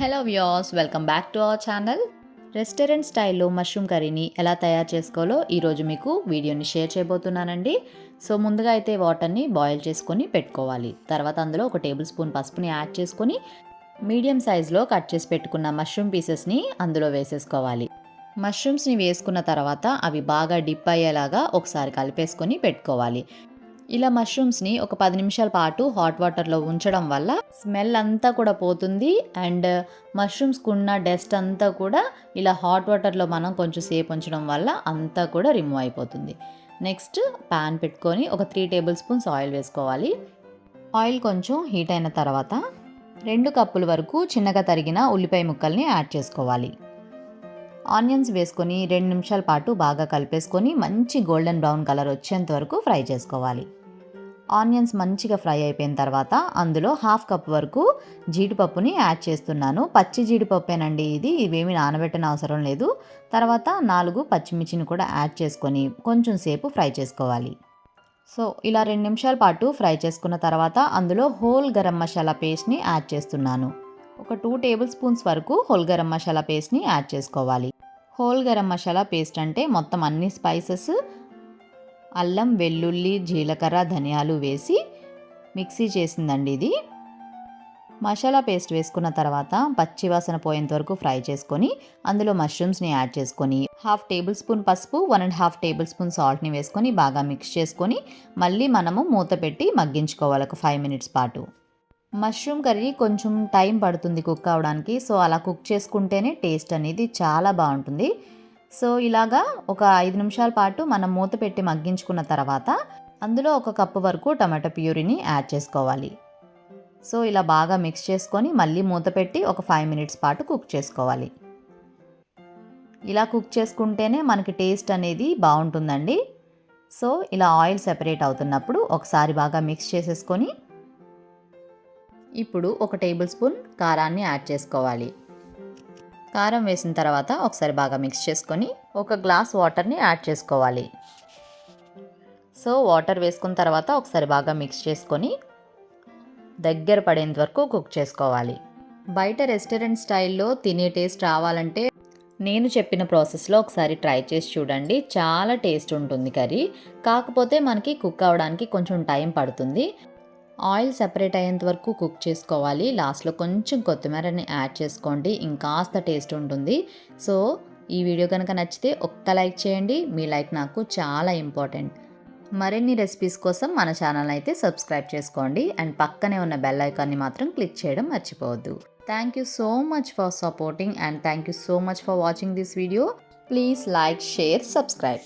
Hello views welcome back to our channel restaurant స్టైల్లో mushroom కర్రీని ఎలా తయారు చేసుకోవాలో ఈరోజు మీకు వీడియోని షేర్ చేయబోతున్నానండి. సో ముందుగా అయితే వాటర్ని బాయిల్ చేసుకొని పెట్టుకోవాలి. తర్వాత అందులో ఒక టేబుల్ స్పూన్ పసుపుని యాడ్ చేసుకొని మీడియం సైజులో కట్ చేసి పెట్టుకున్న మష్రూమ్ పీసెస్ని అందులో వేసేసుకోవాలి. మష్రూమ్స్ని వేసుకున్న తర్వాత అవి బాగా డిప్ అయ్యేలాగా ఒకసారి కలిపేసుకొని పెట్టుకోవాలి. ఇలా మష్రూమ్స్ని ఒక పది నిమిషాల పాటు హాట్ వాటర్లో ఉంచడం వల్ల స్మెల్ అంతా కూడా పోతుంది అండ్ మష్రూమ్స్కి ఉన్న డస్ట్ అంతా కూడా ఇలా హాట్ వాటర్లో మనం కొంచెం సేపు ఉంచడం వల్ల అంతా కూడా రిమూవ్ అయిపోతుంది. నెక్స్ట్ ప్యాన్ పెట్టుకొని ఒక త్రీ టేబుల్ స్పూన్స్ ఆయిల్ వేసుకోవాలి. ఆయిల్ కొంచెం హీట్ అయిన తర్వాత రెండు కప్పుల వరకు చిన్నగా తరిగిన ఉల్లిపాయ ముక్కల్ని యాడ్ చేసుకోవాలి. ఆనియన్స్ వేసుకొని రెండు నిమిషాల పాటు బాగా కలిపేసుకొని మంచి గోల్డెన్ బ్రౌన్ కలర్ వచ్చేంత వరకు ఫ్రై చేసుకోవాలి. ఆనియన్స్ మంచిగా ఫ్రై అయిపోయిన తర్వాత అందులో హాఫ్ కప్ వరకు జీడిపప్పుని యాడ్ చేస్తున్నాను. పచ్చి జీడిపప్పేనండి ఇది ఇవేమి నానబెట్టిన అవసరం లేదు. తర్వాత నాలుగు పచ్చిమిర్చిని కూడా యాడ్ చేసుకొని కొంచెం సేపు ఫ్రై చేసుకోవాలి. సో ఇలా రెండు నిమిషాల పాటు ఫ్రై చేసుకున్న తర్వాత అందులో హోల్ గరం మసాలా పేస్ట్ని యాడ్ చేస్తున్నాను. ఒక టూ టేబుల్ స్పూన్స్ వరకు హోల్ గరం మసాలా పేస్ట్ని యాడ్ చేసుకోవాలి. హోల్ గరం మసాలా పేస్ట్ అంటే మొత్తం అన్ని స్పైసెస్ అల్లం వెల్లుల్లి జీలకర్ర ధనియాలు వేసి మిక్సీ చేసిందండి ఇది. మసాలా పేస్ట్ వేసుకున్న తర్వాత పచ్చివాసన పోయేంత వరకు ఫ్రై చేసుకొని అందులో మష్రూమ్స్ని యాడ్ చేసుకొని హాఫ్ టేబుల్ స్పూన్ పసుపు one and half tablespoon సాల్ట్ని వేసుకొని బాగా మిక్స్ చేసుకొని మళ్ళీ మనము మూత పెట్టి మగ్గించుకోవాలి ఒక ఫైవ్ మినిట్స్ పాటు. మష్రూమ్ కర్రీ కొంచెం టైం పడుతుంది కుక్ అవడానికి. సో అలా కుక్ చేసుకుంటేనే టేస్ట్ అనేది చాలా బాగుంటుంది. సో ఇలాగా ఒక ఐదు నిమిషాల పాటు మనం మూత పెట్టి మగ్గించుకున్న తర్వాత అందులో ఒక కప్పు వరకు టమాటో ప్యూరీని యాడ్ చేసుకోవాలి. సో ఇలా బాగా మిక్స్ చేసుకొని మళ్ళీ మూత పెట్టి ఒక ఫైవ్ మినిట్స్ పాటు కుక్ చేసుకోవాలి. ఇలా కుక్ చేసుకుంటేనే మనకి టేస్ట్ అనేది బాగుంటుందండి. సో ఇలా ఆయిల్ సెపరేట్ అవుతున్నప్పుడు ఒకసారి బాగా మిక్స్ చేసేసుకొని ఇప్పుడు ఒక టేబుల్ స్పూన్ కారాన్ని యాడ్ చేసుకోవాలి. కారం వేసిన తర్వాత ఒకసారి బాగా మిక్స్ చేసుకొని ఒక గ్లాస్ వాటర్ని యాడ్ చేసుకోవాలి. సో వాటర్ వేసుకున్న తర్వాత ఒకసారి బాగా మిక్స్ చేసుకొని దగ్గర పడేంత వరకు కుక్ చేసుకోవాలి. బయట రెస్టారెంట్ స్టైల్లో తినే టేస్ట్ రావాలంటే నేను చెప్పిన ప్రాసెస్లో ఒకసారి ట్రై చేసి చూడండి. చాలా టేస్ట్ ఉంటుంది కర్రీ. కాకపోతే మనకి కుక్ అవ్వడానికి కొంచెం టైం పడుతుంది. ఆయిల్ సెపరేట్ అయ్యేంత వరకు కుక్ చేసుకోవాలి. లాస్ట్లో కొంచెం కొత్తిమీరని యాడ్ చేసుకోండి. ఇంకాస్త టేస్ట్ ఉంటుంది. సో ఈ వీడియో కనుక నచ్చితే ఒక్క లైక్ చేయండి. మీ లైక్ నాకు చాలా ఇంపార్టెంట్. మరిన్ని రెసిపీస్ కోసం మన ఛానల్ అయితే సబ్స్క్రైబ్ చేసుకోండి. అండ్ పక్కనే ఉన్న బెల్ ఐకాన్ని మాత్రం క్లిక్ చేయడం మర్చిపోవద్దు. Thank you so much for supporting and thank you so much for watching this video please like share subscribe